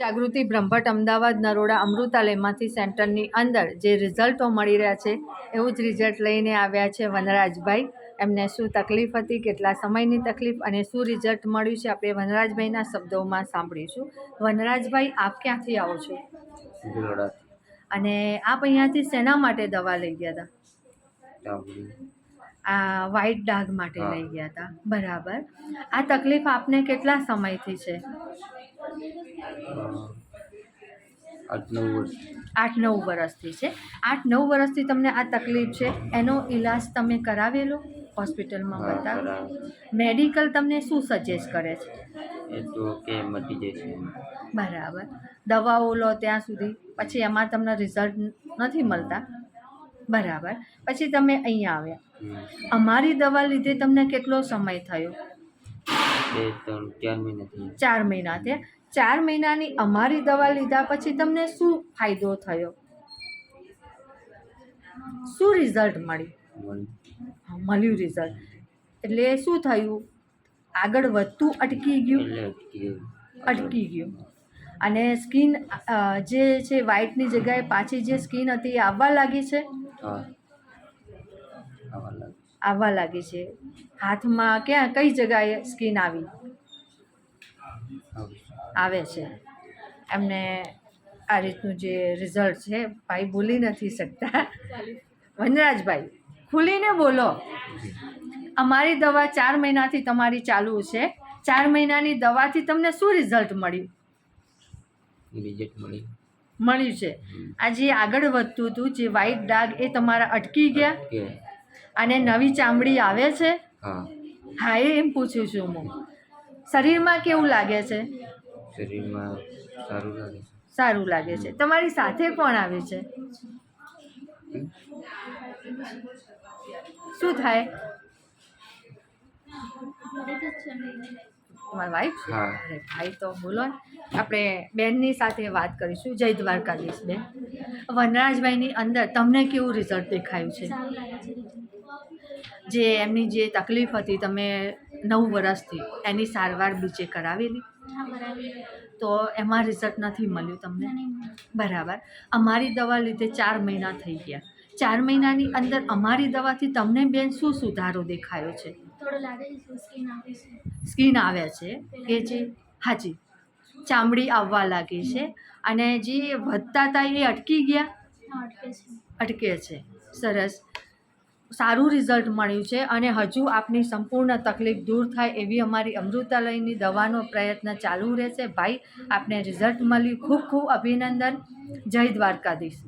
જાગૃતિ બ્રહ્મભટ્ટ અમદાવાદ નરોડા અમૃતાલયમાંથી સેન્ટરની અંદર જે રિઝલ્ટો મળી રહ્યા છે એવું જ રિઝલ્ટ લઈને આવ્યા છે વનરાજભાઈ. એમને શું તકલીફ હતી કેટલા સમયની તકલીફ અને શું રિઝલ્ટ મળ્યું છે આપણે વનરાજભાઈના શબ્દોમાં સાંભળીશું. વનરાજભાઈ આપ ક્યાંથી આવો છો? અને આપ અહીંયાથી શેના માટે દવા લઈ ગયા હતા? આ વ્હાઇટ ડાઘ માટે લઈ ગયા હતા. બરાબર. આ તકલીફ આપને કેટલા સમયથી છે? આઠ નવ વર્ષ. આઠ નવ વર્ષથી છે. આઠ નવ વર્ષથી તમને આ તકલીફ છે એનો ઈલાજ તમે કરાવેલો? હોસ્પિટલમાં બતાવ. મેડિકલ તમને શું સજેસ્ટ કરે છે? એ તો કે મટી જશે બરાબર. દવાઓ લો ત્યાં સુધી. પછી એમાં તમને રિઝલ્ટ નથી મળતા. બરાબર. પછી તમે અહીંયા આવ્યા. અમારી દવા લીધે તમને કેટલો સમય થયો? બે ત્રણ ચાર મહિના ચાર મહિના થયા. ચાર મહિનાની અમારી દવા લીધા પછી તમને શું ફાયદો થયો? શું રિઝલ્ટ મળ્યું? મળ્યું. રિઝલ્ટ એટલે શું થયું? આગળ વધતું અટકી ગયું? અટકી ગયું. અને સ્કિન જે છે વ્હાઇટની જગ્યાએ પાછી જે સ્કિન હતી એ આવવા લાગી છે? આવવા આવા લાગે. આવવા લાગી છે. હાથમાં ક્યાં કઈ જગાએ સ્કિન આવી? આવે છે. એમને આ રીતનું જે રિઝલ્ટ છે ભાઈ બોલી નથી શકતા. વનરાજભાઈ ખુલીને બોલો. અમારી દવા ચાર મહિનાથી તમારી ચાલુ છે. ચાર મહિનાની દવાથી તમને શું રિઝલ્ટ મળ્યું? રિઝલ્ટ મળ્યું. મળ્યું છે. આ જે આગળ વધતું હતું જે વ્હાઇટ ડાઘ એ તમારા અટકી ગયા. અને નવી ચામડી આવે છે? હા. એ એમ પૂછું છું હું. શરીરમાં કેવું લાગે છે? શરીરમાં સારું લાગે સારું લાગે છે. તમારી સાથે કોણ આવે છે? શું થાય? તમારા વાઈફ ભાઈ તો બોલો ને. આપણે બેનની સાથે વાત કરીશું. જય દ્વારકાધીશ બેન. વનરાજભાઈની અંદર તમને કેવું રિઝલ્ટ દેખાયું છે છે? જે એમની જે તકલીફ હતી તમે નવ વર્ષથી એની સારવાર બીજે કરાવેલી. તો એમાં રિઝલ્ટ નથી મળ્યું તમને? બરાબર. અમારી દવા લીધે ચાર મહિના થઈ ગયા. ચાર મહિનાની અંદર અમારી દવાથી તમને બેન શું સુધારો દેખાયો છે? સ્કીન આવે છે. કે જે હાજી. ચામડી આવવા લાગી છે અને જે વધતા હતા એ અટકી ગયા? અટકે છે. સરસ. સારું રિઝલ્ટ મળ્યું છે અને હજુ આપની સંપૂર્ણ તકલીફ દૂર થાય એવી અમારી અમૃતાલયની દવાનો પ્રયત્ન ચાલુ રહેશે. ભાઈ, આપને રિઝલ્ટ મળ્યું. ખૂબ ખૂબ અભિનંદન. જય દ્વારકાધીશ.